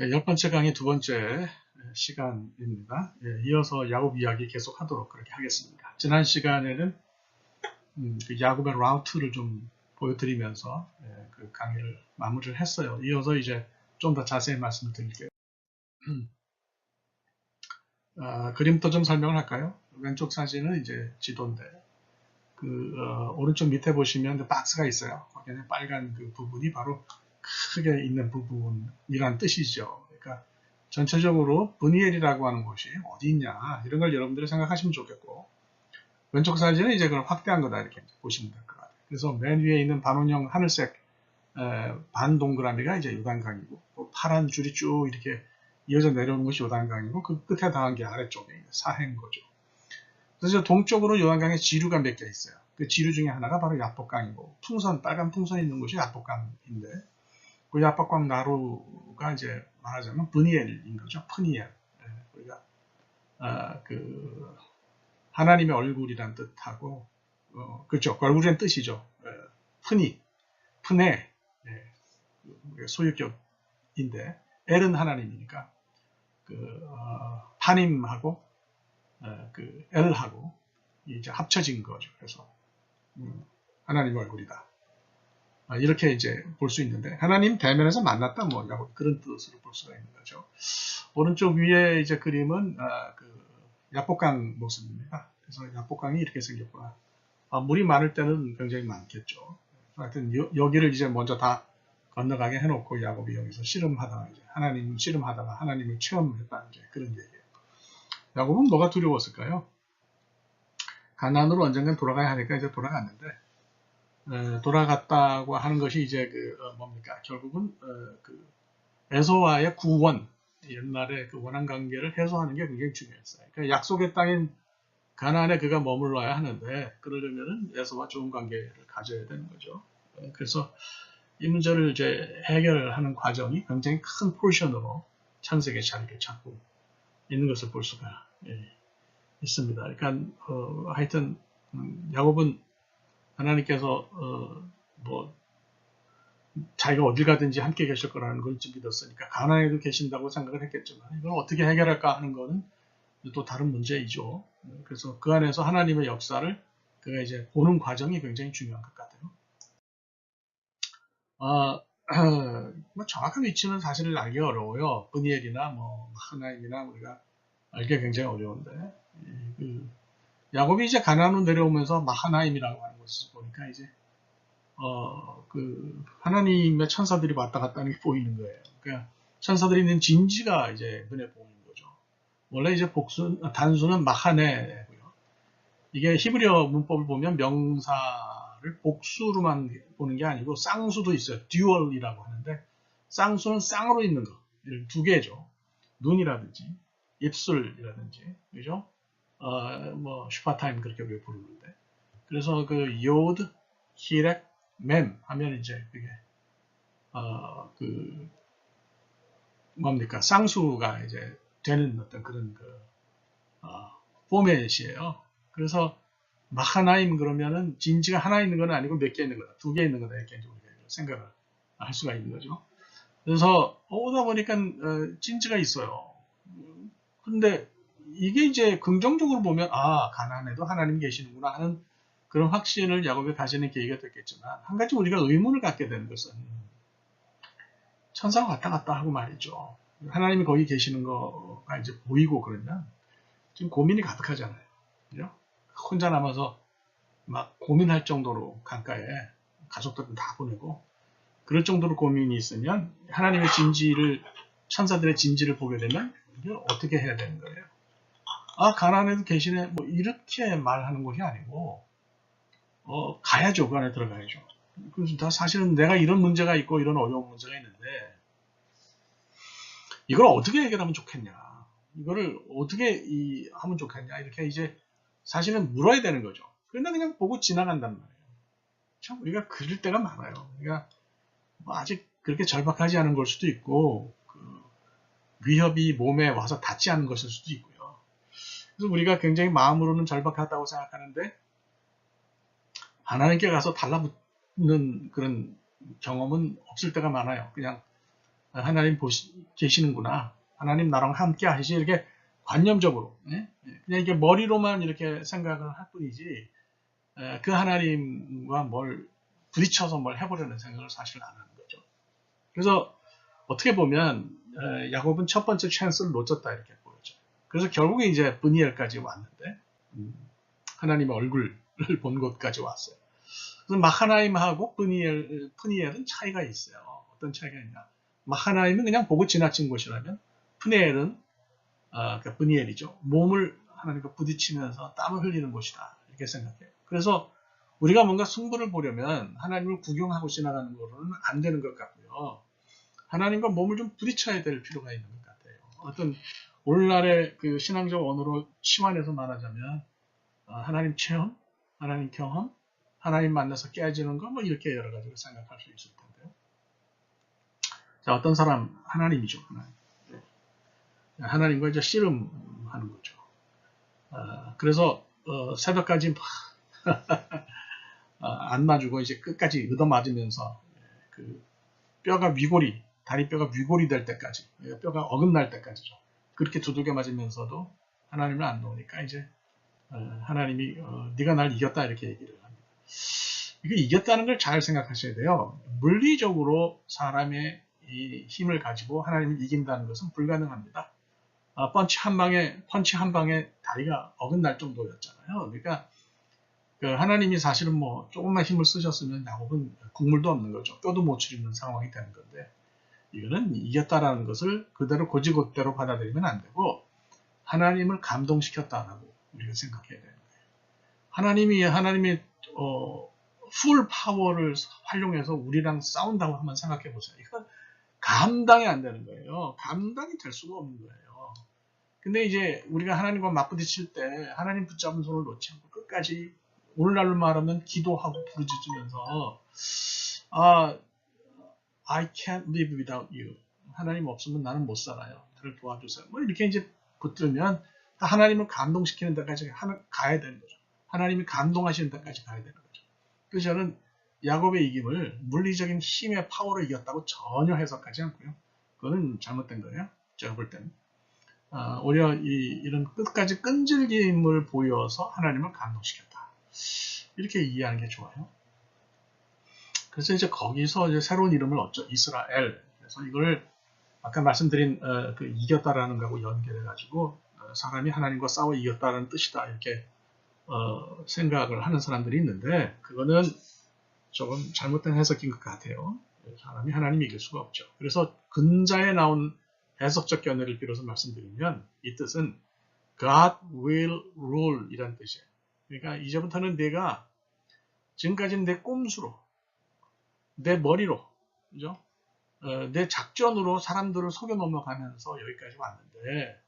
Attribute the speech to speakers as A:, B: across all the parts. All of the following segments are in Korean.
A: 예, 열 번째 강의 두 번째 시간입니다. 예, 이어서 야곱 이야기 계속 하도록 그렇게 하겠습니다. 지난 시간에는 음, 그 야곱의 라우트를 좀 보여드리면서 예, 그 강의를 마무리를 했어요. 이어서 이제 좀 더 자세히 말씀을 드릴게요. 아, 그림부터 좀 설명을 할까요? 왼쪽 사진은 이제 지도인데 그 어, 오른쪽 밑에 보시면 박스가 있어요. 거기는 빨간 그 부분이 바로 크게 있는 부분이란 뜻이죠. 그러니까 전체적으로 브니엘이라고 하는 곳이 어디 있냐 이런 걸 여러분들이 생각하시면 좋겠고 왼쪽 사진은 이제 그걸 확대한 거다 이렇게 보시면 될 것 같아요. 그래서 맨 위에 있는 반원형 하늘색 에, 반 동그라미가 이제 요단강이고 또 파란 줄이 쭉 이렇게 이어져 내려오는 것이 요단강이고 그 끝에 닿은 게 아래쪽에 있는 사해인 거죠. 그래서 동쪽으로 요단강에 지류가 몇 개 있어요. 그 지류 중에 하나가 바로 야복강이고 풍선 빨간 풍선이 있는 곳이 야복강인데 그 야복강 나루가 이제 말하자면 브니엘인 거죠. 프니엘. 예, 우리가 아, 그 하나님의 얼굴이란 뜻하고 어, 그렇죠. 그 얼굴이란 뜻이죠. 예, 프니, 프네 예, 소유격인데 엘은 하나님이니까 그 어, 파님하고 어, 그 엘하고 이제 합쳐진 거죠. 그래서 음, 하나님의 얼굴이다. 아, 이렇게 이제 볼 수 있는데 하나님 대면에서 만났다 뭐 그런 뜻으로 볼 수가 있는 거죠. 오른쪽 위에 이제 그림은 아, 그 야복강 모습입니다. 그래서 야복강이 이렇게 생겼구나. 아, 물이 많을 때는 굉장히 많겠죠. 하여튼 여, 기를 이제 먼저 다 건너가게 해놓고 야곱이 여기서 씨름하다가 이제 하나님 씨름하다가 하나님을 체험했다 이제 그런 얘기예요. 야곱은 뭐가 두려웠을까요? 가난으로 언젠간 돌아가야 하니까 이제 돌아갔는데 에, 돌아갔다고 하는 것이 이제 그 어, 뭡니까 결국은 어, 그 에서와의 구원 옛날에 그 원한 관계를 해소하는 게 굉장히 중요했어요. 그러니까 약속의 땅인 가나안에 그가 머물러야 하는데 그러려면은 에서와 좋은 관계를 가져야 되는 거죠. 그래서 이 문제를 이제 해결하는 과정이 굉장히 큰 포지션으로 창세기 자리를 찾고 있는 것을 볼 수가 예, 있습니다. 그러니까 어, 하여튼 음, 야곱은 하나님께서 어, 뭐 자기가 어딜 가든지 함께 계실 거라는 걸 믿었으니까 가나안에도 계신다고 생각을 했겠지만 이걸 어떻게 해결할까 하는 것은 또 다른 문제이죠. 그래서 그 안에서 하나님의 역사를 그가 이제 보는 과정이 굉장히 중요한 것 같아요. 아, 뭐 정확한 위치는 사실 알기 어려워요. 브니엘이나 뭐 하나님이나 우리가 알기 굉장히 어려운데 그 야곱이 이제 가나안으로 내려오면서 마하나임이라고 하는 것을 보니까 이제 어, 그 하나님의 천사들이 왔다 갔다 하는 게 보이는 거예요. 그러니까 천사들이 있는 진지가 이제 눈에 보이는 거죠. 원래 이제 복수 단수는 마하네고요. 이게 히브리어 문법을 보면 명사를 복수로만 보는 게 아니고 쌍수도 있어요. 듀얼이라고 하는데 쌍수는 쌍으로 있는 거. 두 개죠. 눈이라든지 입술이라든지 그죠? 어, 뭐 슈퍼타임 그렇게 우리가 부르는데 그래서 그 요드, 히렉, 맴 하면 이제 그게 어, 그 뭡니까 쌍수가 이제 되는 어떤 그런 그 어, 포맷이에요. 그래서 마하나임 그러면은 진지가 하나 있는 건 아니고 몇 개 있는 거다, 두 개 있는 거다 이렇게 우리가 생각을 할 수가 있는 거죠. 그래서 오다 보니까 어, 진지가 있어요. 근데 이게 이제 긍정적으로 보면 아 가난해도 하나님 계시는구나 하는 그런 확신을 야곱이 가지는 계기가 됐겠지만 한 가지 우리가 의문을 갖게 되는 것은 천사가 왔다 갔다 하고 말이죠. 하나님이 거기 계시는 거가 이제 보이고 그러면 지금 고민이 가득하잖아요. 그죠? 혼자 남아서 막 고민할 정도로 강가에 가족들은 다 보내고 그럴 정도로 고민이 있으면 하나님의 진지를 천사들의 진지를 보게 되면 이걸 어떻게 해야 되는 거예요? 아 가난해도 계시네 뭐 이렇게 말하는 것이 아니고 어 가야죠. 그 안에 들어가야죠. 그래서 다 사실은 내가 이런 문제가 있고 이런 어려운 문제가 있는데 이걸 어떻게 해결하면 좋겠냐? 이거를 어떻게 이, 하면 좋겠냐? 이렇게 이제 사실은 물어야 되는 거죠. 그런데 그냥 보고 지나간단 말이에요. 참 우리가 그럴 때가 많아요. 그러니까 뭐 아직 그렇게 절박하지 않은 걸 수도 있고 그 위협이 몸에 와서 닿지 않은 것일 수도 있고 그래서 우리가 굉장히 마음으로는 절박하다고 생각하는데 하나님께 가서 달라붙는 그런 경험은 없을 때가 많아요. 그냥 하나님 보시, 계시는구나. 하나님 나랑 함께 하시 이렇게 관념적으로 예? 그냥 이게 머리로만 이렇게 생각을 할 뿐이지 에, 그 하나님과 뭘 부딪혀서 뭘 해보려는 생각을 사실 안 하는 거죠. 그래서 어떻게 보면 에, 야곱은 첫 번째 찬스를 놓쳤다 이렇게. 그래서 결국에 이제 브니엘까지 왔는데 음, 하나님의 얼굴을 본 곳까지 왔어요. 그래서 마하나임하고 프니엘, 프니엘은 차이가 있어요. 어떤 차이가 있냐. 마하나임은 그냥 보고 지나친 곳이라면 프니엘은 어, 그 브니엘이죠. 몸을 하나님과 부딪히면서 땀을 흘리는 곳이다. 이렇게 생각해요. 그래서 우리가 뭔가 승부를 보려면 하나님을 구경하고 지나가는 거로는 안 되는 것 같고요. 하나님과 몸을 좀 부딪혀야 될 필요가 있는 것 같아요. 어떤 오늘날의 그 신앙적 언어로 치환해서 말하자면 어, 하나님 체험, 하나님 경험, 하나님 만나서 깨지는 거 뭐 이렇게 여러 가지로 생각할 수 있을 텐데요. 자 어떤 사람 하나님이죠 하나님. 네. 하나님과 이제 씨름하는 거죠. 어, 그래서 어, 새벽까지 어, 안 맞주고 이제 끝까지 얻어 맞으면서 그 뼈가 위골이 다리 뼈가 위골이 될 때까지 뼈가 어긋날 때까지죠. 그렇게 두들겨 맞으면서도 하나님을 안 놓으니까 이제 어, 하나님이 어, 네가 날 이겼다 이렇게 얘기를 합니다. 이게 이겼다는 걸 잘 생각하셔야 돼요. 물리적으로 사람의 힘을 가지고 하나님을 이긴다는 것은 불가능합니다. 아, 펀치 한 방에 펀치 한 방에 다리가 어긋날 정도였잖아요. 그러니까 그 하나님이 사실은 뭐 조금만 힘을 쓰셨으면 야곱은 국물도 없는 거죠. 뼈도 못 추리는 상황이 되는 건데 이거는 이겼다라는 것을 그대로 고지고대로 받아들이면 안 되고 하나님을 감동시켰다라고 우리가 생각해야 되는 거예요. 하나님이 하나님이 어, 풀 파워를 활용해서 우리랑 싸운다고 한번 생각해 보세요. 이건 감당이 안 되는 거예요. 감당이 될 수가 없는 거예요. 근데 이제 우리가 하나님과 맞부딪힐 때 하나님 붙잡은 손을 놓지 않고 끝까지 오늘날로 말하면 기도하고 부르짖으면서 아 I can't live without you. 하나님 없으면 나는 못 살아요. 나를 도와주세요. 뭐 이렇게 이제 붙들면 하나님을 감동시키는 데까지 가야 되는 거죠. 하나님이 감동하시는 데까지 가야 되는 거죠. 그래서 저는 야곱의 이김을 물리적인 힘의 파워로 이겼다고 전혀 해석하지 않고요. 그거는 잘못된 거예요. 제가 볼 때는. 아, 오히려 이, 이런 끝까지 끈질김을 보여서 하나님을 감동시켰다. 이렇게 이해하는 게 좋아요. 그래서 이제 거기서 이제 새로운 이름을 얻죠. 이스라엘. 그래서 이걸 아까 말씀드린 어, 그 이겼다라는 거하고 연결해 가지고 어, 사람이 하나님과 싸워 이겼다는 뜻이다 이렇게 어, 생각을 하는 사람들이 있는데 그거는 조금 잘못된 해석인 것 같아요. 사람이 하나님이 이길 수가 없죠. 그래서 근자에 나온 해석적 견해를 빌어서 말씀드리면 이 뜻은 God will rule 이란 뜻이에요. 그러니까 이제부터는 내가 지금까지는 내 꼼수로 내 머리로 그죠? 어, 내 작전으로 사람들을 속여 넘어가면서 여기까지 왔는데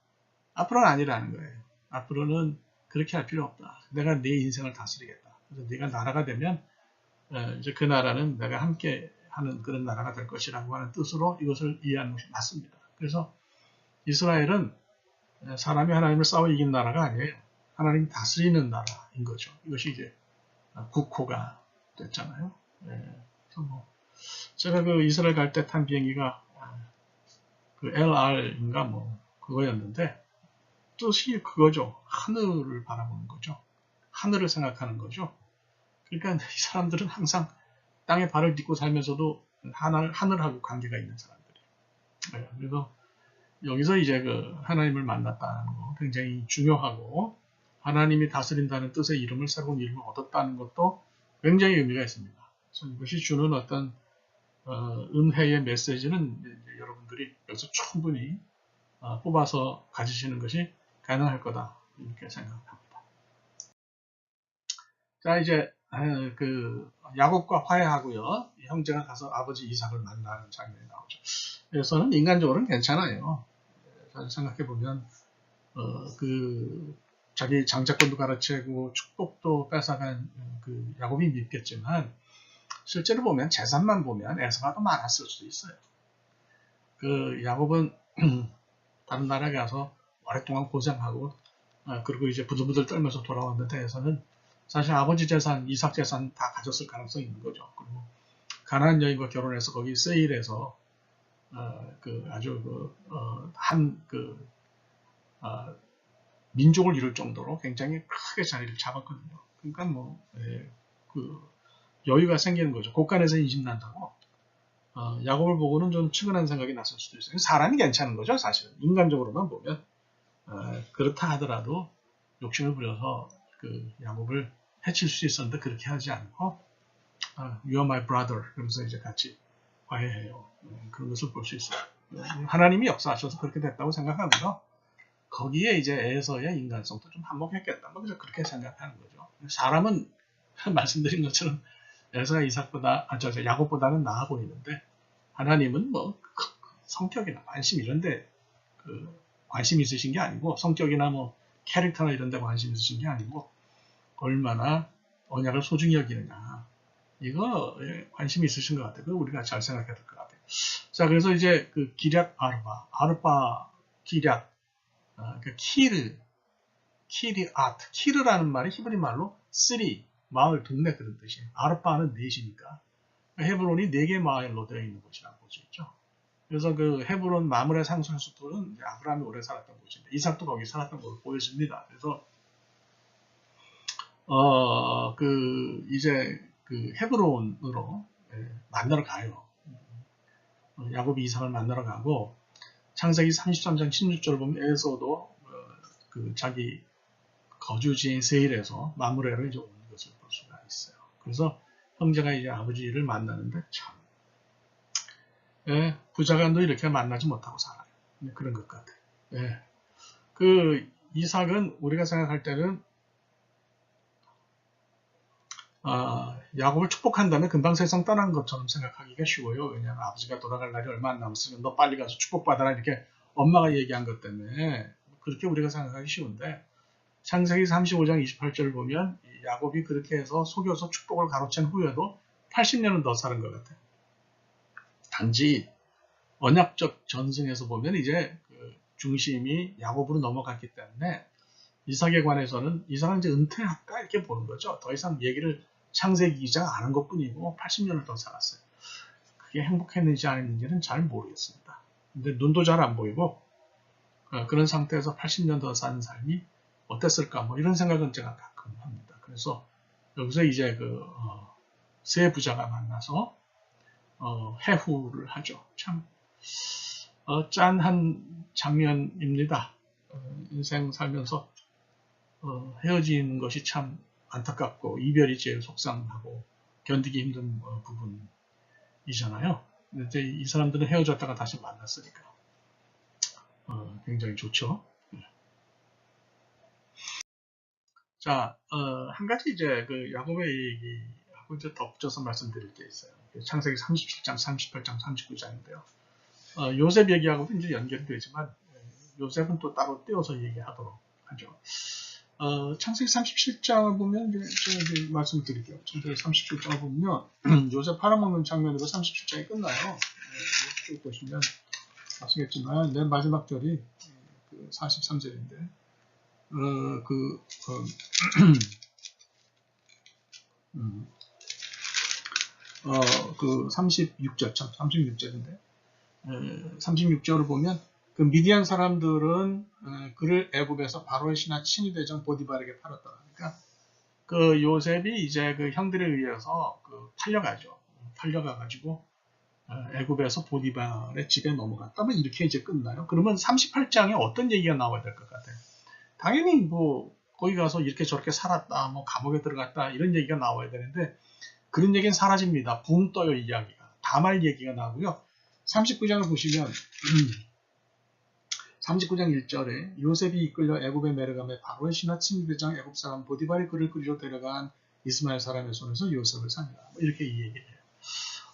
A: 앞으로는 아니라는 거예요. 앞으로는 그렇게 할 필요 없다. 내가 내 인생을 다스리겠다. 그래서 네가 나라가 되면 어, 이제 그 나라는 내가 함께 하는 그런 나라가 될 것이라고 하는 뜻으로 이것을 이해하는 것이 맞습니다. 그래서 이스라엘은 사람이 하나님을 싸워 이긴 나라가 아니에요. 하나님 다스리는 나라인 거죠. 이것이 이제 국호가 됐잖아요. 네. 뭐 제가 그 이스라엘 갈 때 탄 비행기가 그 LR인가 뭐 그거였는데 뜻이 그거죠. 하늘을 바라보는 거죠. 하늘을 생각하는 거죠. 그러니까 이 사람들은 항상 땅에 발을 딛고 살면서도 하늘, 하늘하고 관계가 있는 사람들이에요. 네, 그래서 여기서 이제 그 하나님을 만났다는 거 굉장히 중요하고 하나님이 다스린다는 뜻의 이름을 새로운 이름을 얻었다는 것도 굉장히 의미가 있습니다. 그래서 이것이 주는 어떤 어, 은혜의 메시지는 여러분들이 여기서 충분히 어, 뽑아서 가지시는 것이 가능할 거다 이렇게 생각합니다. 자 이제 그 야곱과 화해하고요. 형제가 가서 아버지 이삭을 만나는 장면이 나오죠. 그래서는 인간적으로는 괜찮아요. 생각해 보면 어, 그 자기 장자권도 가르치고 축복도 뺏어간 그 야곱이 믿겠지만 실제로 보면 재산만 보면 에서가 더 많았을 수도 있어요. 그 야곱은 다른 나라에 가서 오랫동안 고생하고 어, 그리고 이제 부들부들 떨면서 돌아왔는데 에서는 사실 아버지 재산, 이삭 재산 다 가졌을 가능성이 있는 거죠. 그리고 가나안 여인과 결혼해서 거기 세일에서 어, 그 아주 그, 어, 한그 어, 민족을 이룰 정도로 굉장히 크게 자리를 잡았거든요. 그러니까 뭐, 예, 그 여유가 생기는 거죠. 곳간에서 인심 난다고. 어, 야곱을 보고는 좀 측은한 생각이 났을 수도 있어요. 사람이 괜찮은 거죠, 사실은. 인간적으로만 보면. 어, 그렇다 하더라도 욕심을 부려서 그 야곱을 해칠 수 있었는데 그렇게 하지 않고 어, You are my brother 그러면서 이제 같이 화해해요. 음, 그런 것을 볼 수 있어요. 음, 하나님이 역사하셔서 그렇게 됐다고 생각하면서 거기에 이제 에서의 인간성도 좀 한몫했겠다. 뭐 그래서 그렇게 생각하는 거죠. 사람은 말씀드린 것처럼 에서가 이삭보다 아, 저, 저 야곱보다는 나아 보이는데 하나님은 뭐 성격이나 관심 이런데 그 관심 있으신 게 아니고 성격이나 뭐 캐릭터나 이런데 관심 있으신 게 아니고 얼마나 언약을 소중히 여기느냐 이거 예, 관심이 있으신 것 같아요. 우리가 잘 생각해야 될 것 같아요. 자 그래서 이제 그 기략 아르바 아르바 기략 어, 그 키르 키리 아트 키르라는 말이 히브리 말로 쓰리 마을 동네 그런 뜻이에요. 아르바는 넷이니까 헤브론이 네 개 마을로 되어 있는 곳이라고 볼 수 있죠. 그래서 그 헤브론 마물의 상수의 수도는 아브라함이 오래 살았던 곳인데 이삭도 거기 살았던 걸로 보여집니다. 그래서 어 그 이제 그 헤브론으로 예, 만나러 가요. 어, 야곱이 이삭을 만나러 가고 창세기 33장 16절 보면 에서도 어, 그 자기 거주지인 세일에서 마무레로 이제 있어요. 그래서 형제가 이제 아버지를 만나는데 참 예, 부자간도 이렇게 만나지 못하고 살아요. 네, 그런 것 같아요. 예. 그 이삭은 우리가 생각할 때는 아, 야곱을 축복한다면 금방 세상 떠난 것처럼 생각하기가 쉬워요. 왜냐하면 아버지가 돌아갈 날이 얼마 안 남았으면 너 빨리 가서 축복받아라 이렇게 엄마가 얘기한 것 때문에 그렇게 우리가 생각하기 쉬운데 창세기 35장 28절을 보면 야곱이 그렇게 해서 속여서 축복을 가로챈 후에도 80년은 더 사는 것 같아요. 단지 언약적 전승에서 보면 이제 그 중심이 야곱으로 넘어갔기 때문에 이삭에 관해서는 이삭은 이제 은퇴할까 이렇게 보는 거죠. 더 이상 얘기를 창세기 기자가 아는 것 뿐이고 80년을 더 살았어요. 그게 행복했는지 아닌지는 잘 모르겠습니다. 근데 눈도 잘 안 보이고 어, 그런 상태에서 80년 더 사는 삶이 어땠을까 뭐 이런 생각은 제가 가끔 합니다. 그래서 여기서 이제 그세 어, 부자가 만나서 어, 해후를 하죠. 참 어, 짠한 장면입니다. 어, 인생 살면서 어, 헤어지는 것이 참 안타깝고 이별이 제일 속상하고 견디기 힘든 어, 부분이잖아요. 근데 이 사람들은 헤어졌다가 다시 만났으니까 어, 굉장히 좋죠. 네. 자, 어, 한 가지 이제 그 야곱의 얘기하고 이제 덧붙여서 말씀드릴 게 있어요. 창세기 37장, 38장, 39장인데요. 어, 요셉 얘기하고도 이제 연결이 되지만 예, 요셉은 또 따로 떼어서 얘기하도록 하죠. 어, 창세기 37장을 보면 이제 제가 이제 말씀을 드릴게요. 창세기 37장을 보면 요셉 팔아먹는 장면으로 37장이 끝나요. 네, 쭉 보시면 아시겠지만 맨 마지막 절이 그 43절인데 어, 그 어, 음, 어, 그 36절 참 36절인데 36절을 보면 그 미디안 사람들은 어, 그를 애굽에서 바로의 신하 친위대장 보디발에게 팔았다. 그러니까 그 요셉이 이제 그 형들에 의해서 그 팔려가죠. 팔려가가지고 어, 애굽에서 보디발의 집에 넘어갔다. 뭐 이렇게 이제 끝나요. 그러면 38장에 어떤 얘기가 나와야 될 것 같아요? 당연히 뭐 거기 가서 이렇게 저렇게 살았다, 뭐 감옥에 들어갔다 이런 얘기가 나와야 되는데 그런 얘기는 사라집니다. 붕 떠요 이야기가. 다말 얘기가 나오고요. 39장을 보시면 39장 1절에 요셉이 이끌려 애굽에 내려가며 바로의 신하 친구대장 애굽 사람 보디발이 그를 그리로 데려간 이스마엘 사람의 손에서 요셉을 삽니다. 뭐 이렇게 이 얘기를 해요.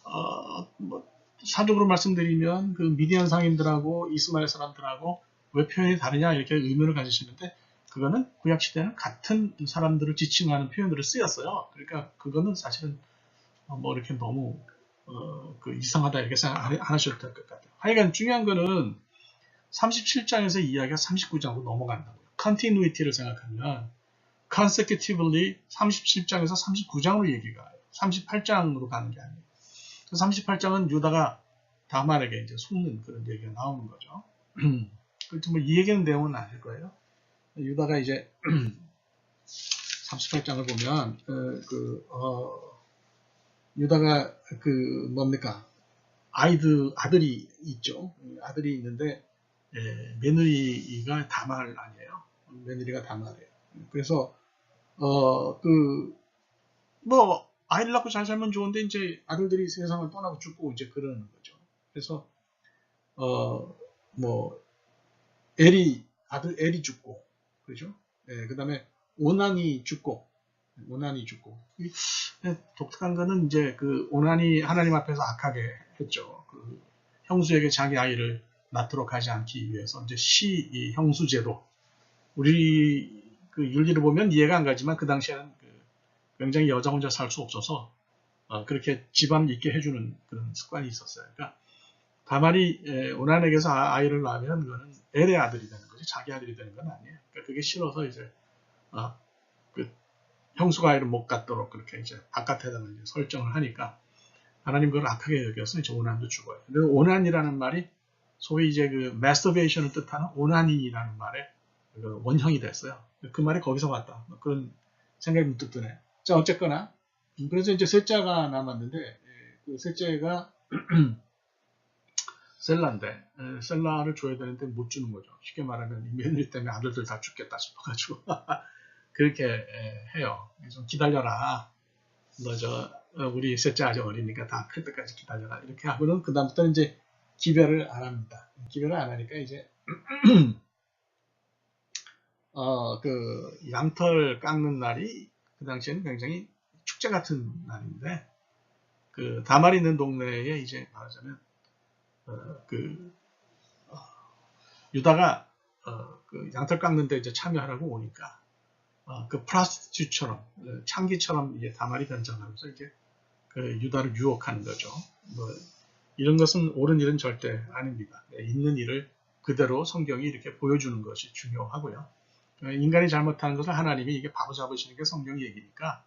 A: 어, 뭐 사적으로 말씀드리면 그 미디안 상인들하고 이스마엘 사람들하고 왜 표현이 다르냐 이렇게 의문을 가지시는데 그거는 구약 시대는 같은 사람들을 지칭하는 표현으로 쓰였어요. 그러니까 그거는 사실은 뭐 이렇게 너무 어, 그 이상하다 이렇게 생각 안 하셔도 될 것 같아요. 하여간 중요한 거는 37장에서 이야기가 39장으로 넘어간다고요. 컨티뉴이티를 생각하면 consecutively 37장에서 39장으로 얘기가 38장으로 가는 게 아니에요. 38장은 유다가 다말에게 이제 속는 그런 얘기가 나오는 거죠. 그렇죠. 뭐이 얘기는 내용은 아실 거예요. 유다가 이제 38장을 보면 어, 그 어, 유다가 그 뭡니까 아이들 아들이 있죠. 아들이 있는데 예, 며느리가 다말 아니에요. 며느리가 다말이에요. 그래서 어 그 뭐 아이를 낳고 잘 살면 좋은데 이제 아들들이 세상을 떠나고 죽고 이제 그러는 거죠. 그래서 어뭐 엘이 아들 엘이 죽고 그죠? 예, 그다음에 오난이 죽고 오난이 죽고 예, 독특한 거는 이제 그 오난이 하나님 앞에서 악하게 했죠. 그 형수에게 자기 아이를 낳도록 하지 않기 위해서 이제 시 형수제도 우리 그 윤리를 보면 이해가 안 가지만 그 당시에는 그 굉장히 여자 혼자 살 수 없어서 어, 그렇게 집안 있게 해주는 그런 습관이 있었어요. 그러니까 다말이 오난에게서 아, 아이를 낳으면 그거는 엘의 아들이 되는 거지 자기 아들이 되는 건 아니에요. 그러니까 그게 싫어서 이제 어, 그 형수가 아이를 못 갖도록 그렇게 이제 바깥에다가 이제 설정을 하니까 하나님 그걸 악하게 여겨서 이제 오난도 죽어요. 근데 오난이라는 말이 소위 이제 그 마스터베이션을 뜻하는 오난이라는 말의 그 원형이 됐어요. 그 말이 거기서 왔다. 뭐 그런 생각이 문득 드네요. 자 어쨌거나 그래서 이제 셋째가 남았는데 예, 그 셋째가 셀라인데 셀라를 줘야 되는데 못 주는 거죠. 쉽게 말하면 며느리 때문에 아들들 다 죽겠다 싶어가지고 그렇게 해요. 좀 기다려라. 너 저 우리 셋째 아직 어리니까 다 클 때까지 기다려라. 이렇게 하고는 그 다음부터 이제 기별을 안 합니다. 기별을 안 하니까 이제 어, 그 양털 깎는 날이 그 당시에는 굉장히 축제 같은 날인데 그 다말 있는 동네에 이제 말하자면 어, 그 어, 유다가 어, 그 양털 깎는데 이제 참여하라고 오니까 어, 그 프라스티튜처럼 어, 창기처럼 이제 다말이 변장하면서 이제 그 유다를 유혹하는 거죠. 뭐 이런 것은 옳은 일은 절대 아닙니다. 네, 있는 일을 그대로 성경이 이렇게 보여주는 것이 중요하고요. 어, 인간이 잘못하는 것을 하나님이 이게 바로 잡으시는 게 성경 얘기니까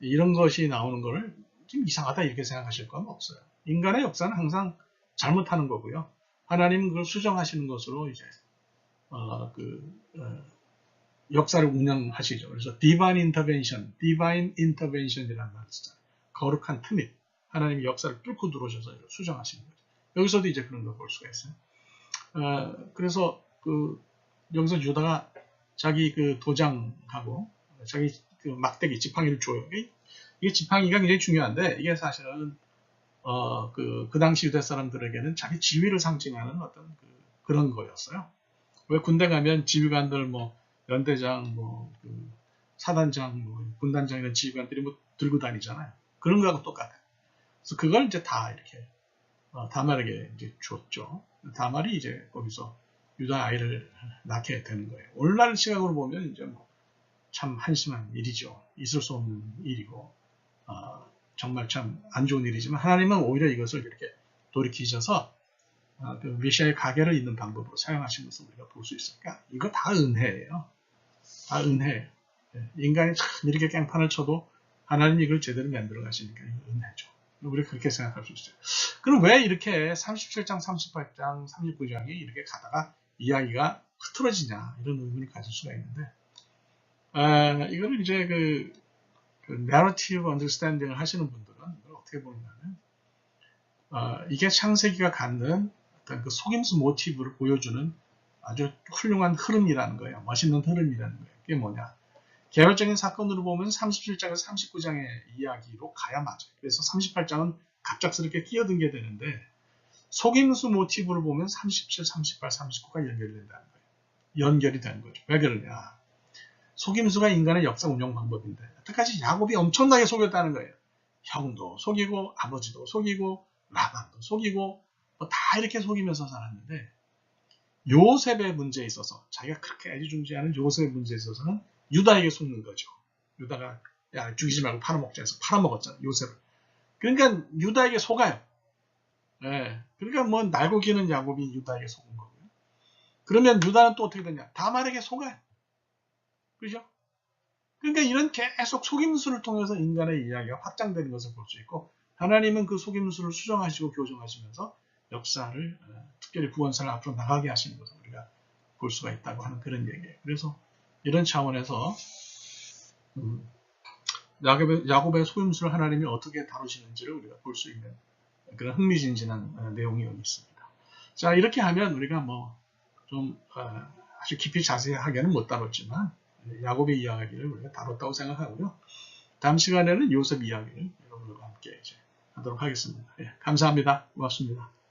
A: 이런 것이 나오는 것을 좀 이상하다 이렇게 생각하실 건 없어요. 인간의 역사는 항상 잘못하는 거고요. 하나님은 그걸 수정하시는 것으로 이제 어, 그 어, 역사를 운영하시죠. 그래서 divine intervention, divine intervention이라는 말을 쓰잖아요. 거룩한 틈입. 하나님이 역사를 뚫고 들어오셔서 수정하시는 거죠. 여기서도 이제 그런 걸 볼 수가 있어요. 어, 그래서 그 여기서 유다가 자기 그 도장하고 자기 그 막대기 지팡이를 줘요. 이게 지팡이가 굉장히 중요한데 이게 사실은 어, 그, 그 당시 유대 사람들에게는 자기 지위를 상징하는 어떤 그, 런 거였어요. 왜 군대 가면 지휘관들 뭐 연대장, 뭐 그, 사단장, 뭐 군단장 이런 지휘관들이 뭐 들고 다니잖아요. 그런 거하고 똑같아요. 그래서 그걸 이제 다 이렇게 어, 다말에게 이제 줬죠. 다말이 이제 거기서 유다 아이를 낳게 되는 거예요. 오늘날 시각으로 보면 이제 뭐 참 한심한 일이죠. 있을 수 없는 일이고 어, 정말 참 안 좋은 일이지만 하나님은 오히려 이것을 이렇게 돌이키셔서 어, 그 메시아의 가게를 잇는 방법으로 사용하신 것을 우리가 볼 수 있을까? 이거 다 은혜예요. 다 은혜. 예, 인간이 참 이렇게 깽판을 쳐도 하나님 이걸 제대로 만들어 가시니까 은혜죠. 우리가 그렇게 생각할 수 있어요. 그럼 왜 이렇게 37장, 38장, 39장이 이렇게 가다가 이야기가 흐트러지냐 이런 의문을 가질 수가 있는데 아, 이거를 이제 그, 그 narrative understanding을 하시는 분들은 어떻게 보느냐면 어, 이게 창세기가 갖는 어떤 그 속임수 모티브를 보여주는 아주 훌륭한 흐름이라는 거예요. 멋있는 흐름이라는 거예요. 그게 뭐냐? 개별적인 사건으로 보면 37장에서 39장의 이야기로 가야 맞아요. 그래서 38장은 갑작스럽게 끼어든 게 되는데 속임수 모티브를 보면 37, 38, 39가 연결이 된다는 거예요. 연결이 되는 거죠. 왜 그러냐? 속임수가 인간의 역사 운영 방법인데 여태까지 야곱이 엄청나게 속였다는 거예요. 형도 속이고 아버지도 속이고 라반도 속이고 뭐 다 이렇게 속이면서 살았는데 요셉의 문제에 있어서 자기가 그렇게 애지중지하는 요셉의 문제에 있어서는 유다에게 속는 거죠. 유다가 야 죽이지 말고 팔아먹자 해서 팔아먹었잖아 요셉을. 그러니까 유다에게 속아요. 예. 그러니까 뭐 날고 기는 야곱이 유다에게 속은 거고요. 그러면 유다는 또 어떻게 되냐? 다말에게 속아요. 그죠? 그러니까 이런 계속 속임수를 통해서 인간의 이야기가 확장되는 것을 볼 수 있고 하나님은 그 속임수를 수정하시고 교정하시면서 역사를 어, 특별히 구원사를 앞으로 나가게 하시는 것을 우리가 볼 수가 있다고 하는 그런 얘기예요. 그래서 이런 차원에서 음, 야곱의, 야곱의 소임수를 하나님이 어떻게 다루시는지를 우리가 볼 수 있는 그런 흥미진진한 어, 내용이 여기 있습니다. 자 이렇게 하면 우리가 뭐 좀 아주 깊이 자세하게는 못 다뤘지만 야곱의 이야기를 우리가 다뤘다고 생각하고요. 다음 시간에는 요셉 이야기를 여러분들과 함께 이제 하도록 하겠습니다. 예, 감사합니다. 고맙습니다.